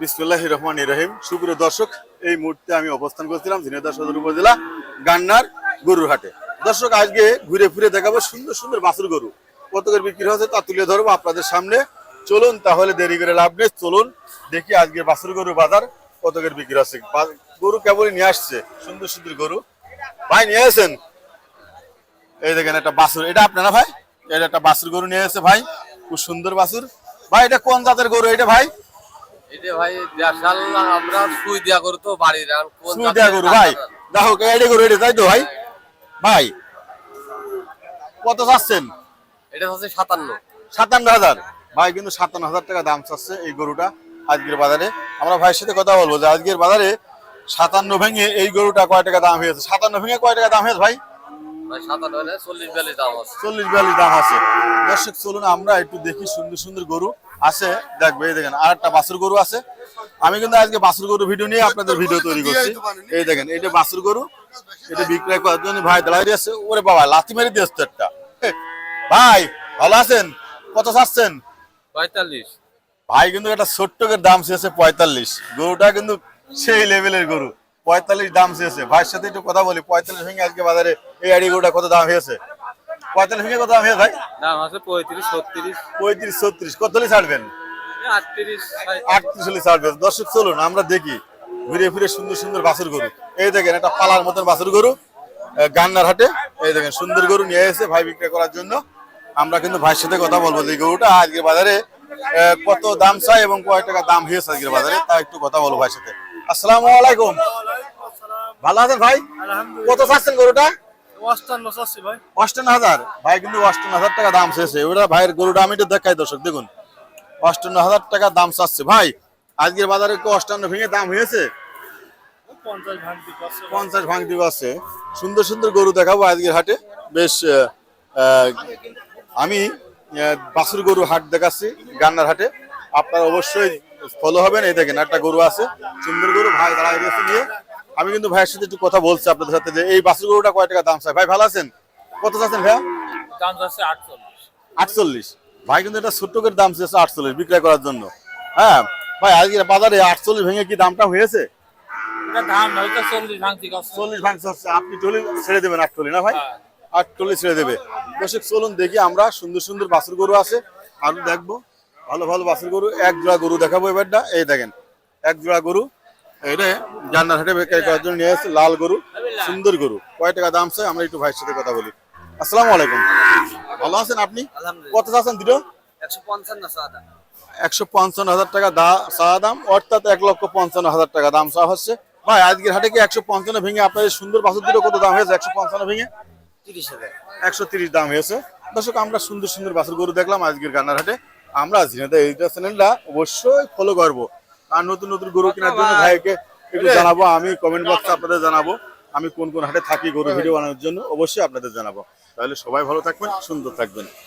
বিসমুল্লাহ রহমান রহিম। সুপ্রিয় দর্শক, এই মুহূর্তে আমি অবস্থান করছিলাম ঝিনাইদহ সদর উপজেলা গান্নার গরুর হাটে। দর্শক, আজকে ঘুরে ফিরে দেখাবো সুন্দর সুন্দর বাছুর গরু। কত করে বিক্রি হচ্ছে তা তুলে ধরবো আপনাদের সামনে। চলুন তাহলে দেরি করে লাভ নেই, চলুন দেখি আজকে বাছুর গরু বাজার কত করে বিক্রি হচ্ছে। গরু কেবলই নিয়ে আসছে, সুন্দর সুন্দর গরু। ভাই, নিয়ে আসেন। এই দেখেন একটা বাছুর, এটা আপনারা ভাই? এটা একটা বাছুর গরু নিয়ে এসেছে ভাই, খুব সুন্দর বাছুর। ভাই, এটা কোন জাতের গরু এটা ভাই? এটা ভাই দেশাল আমরা সুই দিয়া করি তো বাড়ির সুই দেয়া গরু ভাই। দেখো এটা গরু এটা তাই তো ভাই? ভাই কত চাচ্ছেন? এটা হচ্ছে সাতান্ন। সাতান্ন হাজার। ভাই কিন্তু সাতান্ন হাজার টাকা দাম চাচ্ছে এই গরুটা আজকের বাজারে। আমরা ভাইয়ের সাথে কথা বলব যে আজকের বাজারে সাতান্ন ভেঙে এই গরুটা কয় টাকা দাম হয়েছে? সাতান্ন ভেঙে কয় টাকা দাম হয়েছে ভাই? চল্লিশ বিয়াল্লিশ দাম আছে। দর্শক চলুন আমরা একটু দেখি সুন্দর সুন্দর গরু আছে। দেখবে এই দেখেন আর একটা বাছুর গরু আছে। আমি কিন্তু আজকে বাছুর গরু ভিডিও নিয়ে আপনাদের ভিডিও তৈরি করছি। এই দেখেন এটা বাছুর গরু এটা বিক্রয় করার জন্য ভাই দাঁড়াই আছে ওরে বাবা লাথি মেরে দিয়েছে তো একটা। ভাই ভালো আছেন? কত চাচ্ছেন? পঁয়তাল্লিশ। ভাই কিন্তু একটা ছোট্টকের দাম চেয়েছে পঁয়তাল্লিশ। গরুটা কিন্তু সেই লেভেলের গরু। পঁয়তাল্লিশ দাম চেয়েছে। ভাইয়ের সাথে একটু কথা বলি পঁয়তাল্লিশ ভেঙে আজকে বাজারে এই আড়ি গরুটা কত দাম হয়েছে? পঁয়তাল্লিশ ভেঙে কত দাম হয়েছে ভাই? দাম আছে পঁয়ত্রিশ ছত্রিশ। পঁয়ত্রিশ ছত্রিশ কত হলে ছাড়বেন? আটত্রিশ আটত্রিশ হলে ছাড়বেন। দর্শক চলুন আমরা দেখি। ঘুরে ফিরে সুন্দর সুন্দর বাছুর গরু। এই দেখেন একটা পালার মতন বাছুর গরু গান্নার হাটে। এই দেখেন সুন্দর গরু নিয়ে এসে ভাই বিক্রি করার জন্য। আমরা কিন্তু ভাইয়ের সাথে কথা বলব যে এই গরুটা আজকের বাজারে কত দাম চাই এবং কয় টাকা দাম হয়েছে আজকের বাজারে তা একটু কথা বলব ভাইয়ের সাথে। আসসালামু আলাইকুম। ভালো আছেন ভাই? কত চাচ্ছেন গরুটা? অষ্টান্ন হাজার? ভাই কিন্তু অষ্টান্ন হাজার টাকা দাম চেয়েছে ওটা ভাইয়ের গরুটা আমি একটু দেখাই দর্শক দেখুন। অষ্টান্ন হাজার টাকা দাম চাচ্ছে। ভাই আজকের বাজারে কি অষ্টান্ন ভেঙে দাম হয়েছে? পঞ্চাশ ভাঙতি সুন্দর সুন্দর গরু দেখাবো আজকের হাটে। বেশ আমি বাছুর গরু হাট দেখাচ্ছি গান্নার হাটে। আপনারা অবশ্যই ফলো হবেন। এই দেখেন একটা গরু আছে। সুন্দর গরু ভাই দাঁড়ায় নিয়ে আমি কিন্তু ভাইয়ের সাথে একটু কথা বলছি আপনাদের সাথে যে এই বাছুর গরুটা কয় টাকা দাম চাই ভাই ভালো আছেন? কত চাচ্ছেন ভাইয়া? দাম যাচ্ছে আটচল্লিশ। আটচল্লিশ। ভাই কিন্তু এটা ছোট্টকের দাম চেয়েছে আটচল্লিশ বিক্রয় করার জন্য। হ্যাঁ ভাই আজকের বাজারে আটচল্লিশ ভেঙে কি দামটা হয়েছে? চল্লিশ ভাঙছে হচ্ছে আপনি টলি ছেড়ে দেবেন আটটলি না ভাই? আটটলি ছেড়ে দেবে। দর্শক চলুন দেখি আমরা সুন্দর সুন্দর বাছুর গরু আছে। আরও দেখব। ভালো ভালো বাছুর গরু। এক জোড়া গরু দেখাবো এবারটা। এই দেখেন এক জোড়া গরু। এটা জান্নার হাটে বিক্রয় করার জন্য নিয়ে এসেছে লাল গরু সুন্দর গরু। কয় টাকা দাম চাই? আমরা একটু ভাইয়ের সাথে কথা বলি। আসসালামু আলাইকুম। ভালো আছেন আপনি? কত চাচ্ছেন দুটো একশো পঞ্চান্ন হাজার টাকা দা চাওয়া দাম অর্থাৎ এক লক্ষ পঞ্চান্ন হাজার টাকা দাম চাওয়া হচ্ছে। ভাই আজকের হাটে কি একশো পঞ্চান্ন ভেঙে আপনার সুন্দর বাছুর দুটো কত দাম হয়েছে? একশো পঞ্চান্ন ভেঙে? তিরিশ হাজার। একশো তিরিশ দাম হয়েছে। দর্শক আমরা সুন্দর সুন্দর বাছুর গরু দেখলাম আজকের গান্নার হাটে। আমরা ঝিনাদা এইটা চ্যানেলটা অবশ্যই ফলো করব। আর নতুন নতুন গরু কেনার জন্য ভাইকে একটু জানাব। আমি কমেন্ট বক্সে আপনাদের জানাব। আমি কোন কোন হাটে থাকি গরু ভিডিও বানানোর জন্য অবশ্যই আপনাদের জানাব। তাহলে সবাই ভালো থাকবেন সুন্দর থাকবেন।